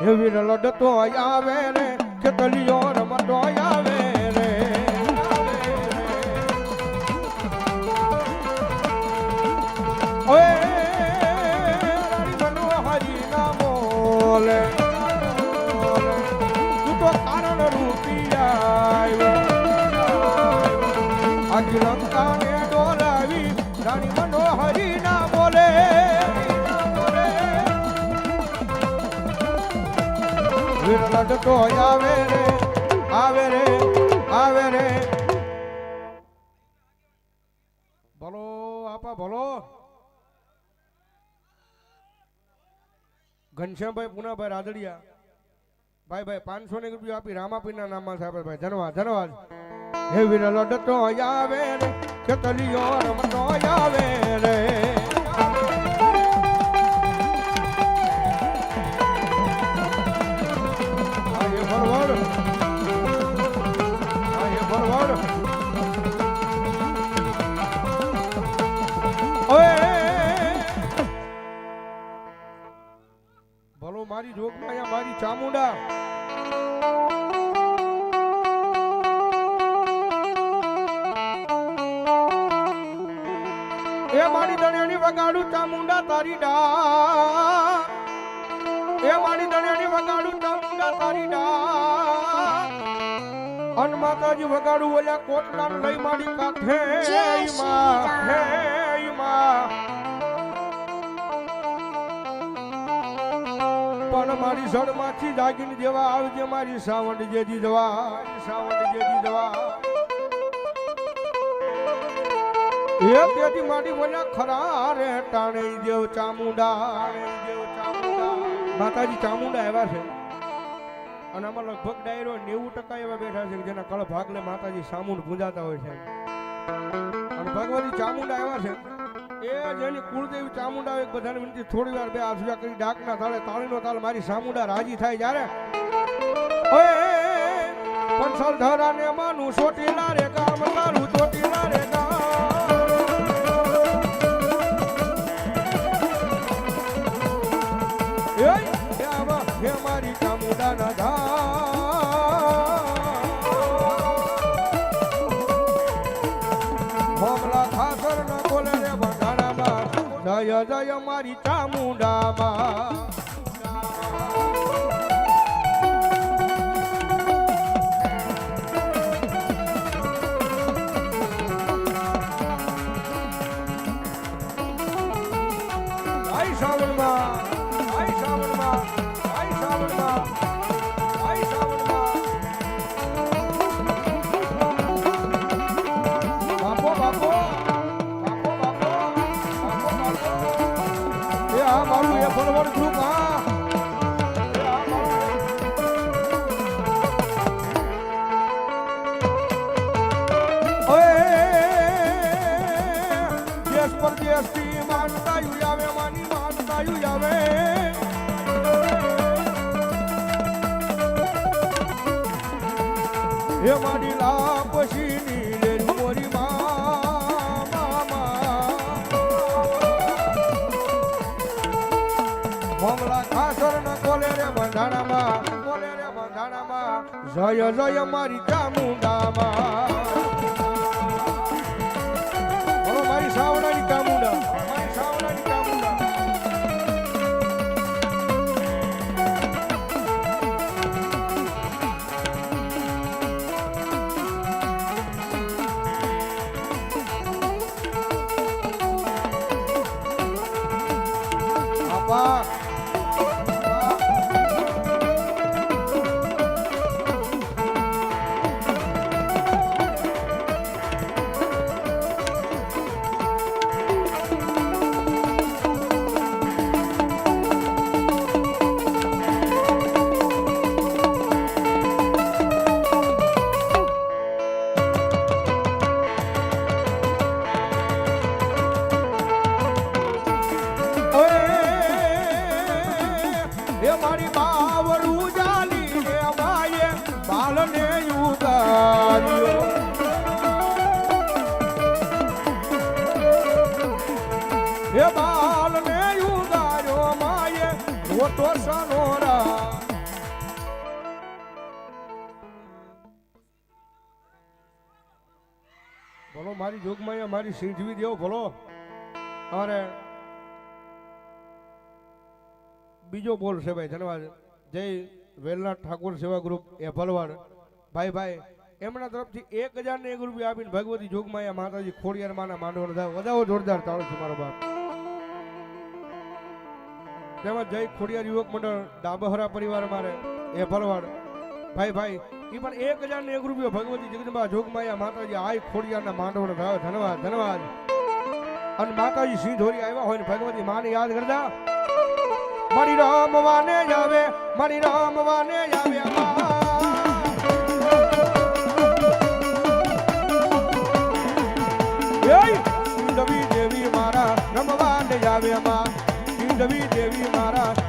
એવી લડતો આવે રે ખેતલીઓ રમતો આવે રે. ઓએ રાણી મનોહરી વીર લડતો આવે રે આવે રે આવે રે. ભલો આપા ભલો ઘનશ્યામભાઈ, પુનાભાઈ, રાદડિયા. ભાઈ ભાઈ, પાંચસો ને રૂપિયા આપી રામાપીના નામમાં સાહેબ, ભાઈ ધન્યવાદ ધન્યવાદ હે વીર લડતો આવે રે ખેતલીઓ રમતો આવે રે. ચામુંડા. એ મારી દણિયાની વગાડું ચામુંડા તારી ડા એ મારી દણિયાની વગાડું ચામુંડા તારી ડા અન માતાજી વગાડું ઓલા કોટલા લઈ મારી કાંઠે માં હે માં પણ મારી સડમાંથી જાગીને જેવા આવજે મારી સાવણ જેજી દવા સાવણ જેજી દવા. એ તેથી મારી બોલ્યા ખરા રે ટાણે દેવ ચામુંડા દેવ ચામુંડા. માતાજી ચામુંડા એવા છે. અને આમાં લગભગ ડાયરો નેવું ટકા એવા બેઠા છે જેના કળ ભાગલે માતાજી સામુંડ પૂજાતા હોય છે. અને ભગવતી ચામુંડા એવા છે. એ જેની કુળદેવી ચામુંડા એક બધાને વિનંતી થોડી વાર બે આસુજા કરી ડાકના તાળે તાળીનો તાલ મારી ચામુંડા રાજી થાય જ્યારે ઓય પંસલ ધરાને માનું સોટીલા રે જય જય મારી ચામુંડામાં. દેશ પરદેશથી માનતાયું આવે માની માનતાયું આવે હે મારી લાપસીની રે મોરી મમલા ખાસર ન કોલે રે બંધાણામાં કોલે રે બંધાણામાં. જય જય મારી ચામુંડામાં. આપા મોટો સરોરા ભલો મારી જોગમાં મારી સિંધવી દેવો ભલો અરે, બીજો બોલ છે ભાઈ, ધન્યવાદ. જય વેલનાથ ઠાકોર સેવા ગ્રુપ, એ ભલવાડ. ભાઈ ભાઈ, એમના તરફથી એક હજાર ને એક રૂપિયા આપીને ભગવતી જોગમાયા માતાજી ખોડિયાર માના માંડવાનો વધાવો જોરદાર તાળો છે મારો બાપ. તેમજ જય ખોડિયાર યુવક મંડળ, ડાબહરા પરિવાર મારે એ ભરવાડ ભાઈ ભાઈ એ પણ એક હજાર ને એક રૂપિયો ભગવતી જગદંબા જોગમાયા માતાજી, આય ખોડિયારના માંડવાનો થાય ધન્યવાદ ધન્યવાદ અને માતાજી સિંહ ધોરી આવ્યા હોય ને ભગવતી માને યાદ કરતા, મારી રામ વાને જાવે, મારી રામ વાને જાવે અમા. એય! સિંધવી દેવી મારા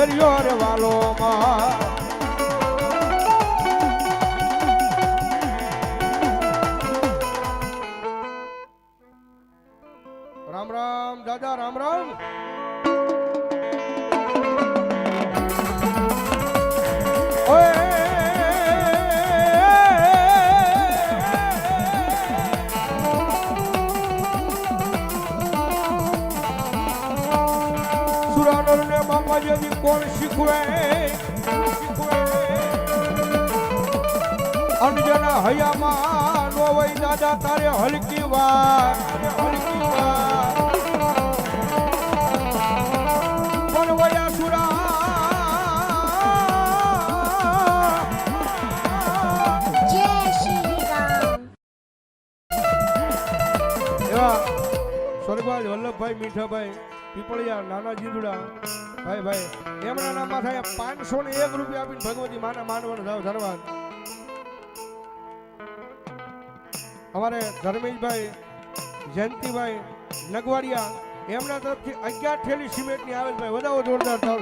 દરિયો રે વાલો માં રામ રામ દાદા રામ રામ. સુરાનર ને બાપા જેવી કોણ શીખવે? અંજન હયામાં નો વઈ દાદા તારે હલકી વાત હલકી વાત. પણ વયા સુરા સ્વર્ગવાજ વલ્લભભાઈ મીઠાભાઈ પીપળિયા, નાના જીંદુડા, ભાઈ ભાઈ એમના નામમાં થાય પાંચસો ને એક રૂપિયા આપીને ભગવતી માના માનવાનું થાવ ધનવાન અમારે ધર્મેશભાઈ, જયંતિભાઈ, નગવાડિયા, એમના તરફથી અગિયાર થેલી સિમેન્ટની આવે છે ભાઈ વધારો જોરદાર થાવ.